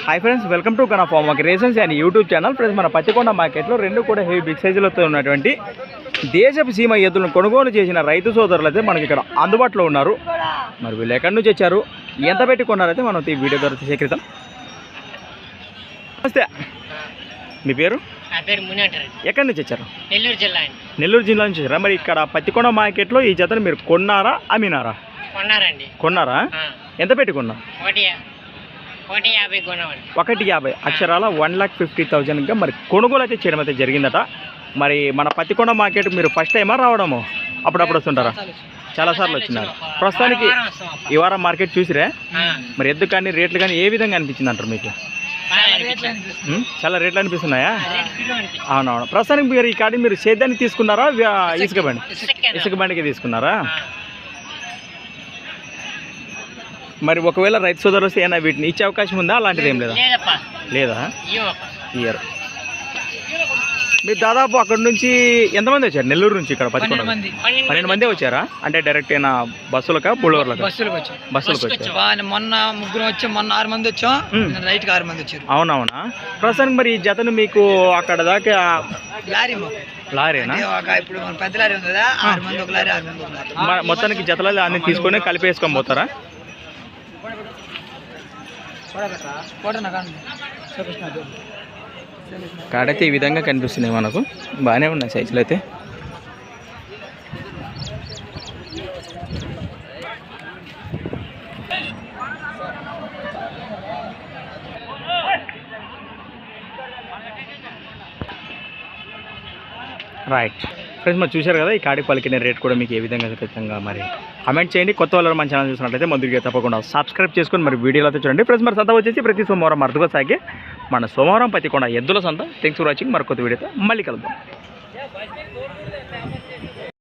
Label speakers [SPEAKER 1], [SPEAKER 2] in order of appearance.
[SPEAKER 1] Hi friends welcome to గనా farm రేసన్స్ and YouTube channel friends మన పత్తికొండ మార్కెట్లో రెండు కూడా హెవీ బిగ్ సైజులతో ఉన్నటువంటి దేశపు సీమ ఎద్దులను కొనుగోలు చేసిన రైతు సోదరులు అయితే మనకి ఇక్కడ అందుబాటులో ఉన్నారు. మరి వీళ్ళు ఎక్కడి నుంచి వచ్చారు? ఎంత పెట్టి కొన్నారైతే మనం ఈ వీడియో ద్వారా సేకరిద్దాం. నమస్తే. మీ పేరు? ఎక్కడి నుంచి వచ్చారు?
[SPEAKER 2] నెల్లూరు జిల్లా
[SPEAKER 1] నెల్లూరు జిల్లా నుంచి వచ్చారా? మరి ఇక్కడ పత్తికొండ మార్కెట్లో ఈ జతను మీరు కొన్నారా అమ్మినారా?
[SPEAKER 2] కొన్నారండి.
[SPEAKER 1] కొన్నారా? ఎంత పెట్టి కొన్నారు?
[SPEAKER 2] ఒకటి యాభై
[SPEAKER 1] అక్షరాల వన్ లాక్ ఫిఫ్టీ థౌజండ్గా మరి కొనుగోలు అయితే చేయడం అయితే జరిగిందట. మరి మన పత్తికొండ మార్కెట్ మీరు ఫస్ట్ టైమా రావడము? అప్పుడప్పుడు వస్తుంటారా? చాలా సార్లు వచ్చినారు. ప్రస్తుతానికి. ఈ వారం మార్కెట్ చూసిరే? మరి ఎద్దు కానీ రేట్లు కానీ ఏ విధంగా అనిపించింది అంటారు మీకు? చాలా రేట్లు అనిపిస్తున్నాయా. అవునవును. ప్రస్తుతానికి మీరు ఈ కాడి మీరు సేద్యాన్ని తీసుకున్నారా? ఇసుక బండి? ఇసుక బండికి తీసుకున్నారా? మరి ఒకవేళ రైతు సోదరులు వస్తే ఏమైనా వీటిని ఇచ్చే అవకాశం ఉందా? అలాంటిది ఏం లేదా? లేదా? ఇయర్ మీరు దాదాపు అక్కడ నుంచి ఎంతమంది వచ్చారు? నెల్లూరు నుంచి ఇక్కడ పత్తికొండ
[SPEAKER 2] పన్నెండు
[SPEAKER 1] పన్నెండు మంది వచ్చారా? అంటే డైరెక్ట్ అయినా బస్సులకా బుల్లవర్లకా
[SPEAKER 3] బస్సులకు వచ్చాం.
[SPEAKER 1] బస్సులకు
[SPEAKER 3] మొన్న ముగ్గురు వచ్చాం మొన్న ఆరు మంది వచ్చాం. రైట్ ఆరు మంది వచ్చారు.
[SPEAKER 1] అవునవునా? ప్రస్తుతానికి మరి ఈ జతను మీకు అక్కడ దాకా
[SPEAKER 3] లారీ.
[SPEAKER 1] లారీనా?
[SPEAKER 3] ఇప్పుడు పెద్ద లారీ ఉంది కదా ఆరు మంది ఒక లారీ ఆరు మంది ఒక లారీ.
[SPEAKER 1] మ- మొత్తానికి జతలలో అన్ని తీసుకొని కలిపేసుకొని పోతారా. కాడైతే ఈ విధంగా కనిపిస్తున్నాయి మనకు. బాగానే ఉన్నాయి సైజులు అయితే. రైట్ ఫ్రెండ్స్ మరి చూశారు కదా ఈ కాడి పలికిన రేట్ కూడా మీకు ఏ విధంగా ఖచ్చితంగా మరి కమెంట్ చేయండి. కొత్త వాళ్ళు మన ఛానల్ చూసినట్లయితే ముందుగా తప్పకుండా సబ్స్క్రైబ్ చేసుకొని మరి వీడియోలు అయితే చూడండి. ఫ్రెండ్స్ మరి సంత వచ్చేసి ప్రతి సోమవారం అర్థగా సాగే మన సోమవారం పతికొండ ఎద్దుల సంత. థ్యాంక్స్ ఫర్ వాచింగ్ మరి కొత్త వీడియోతో మళ్ళీ కలుద్దాం.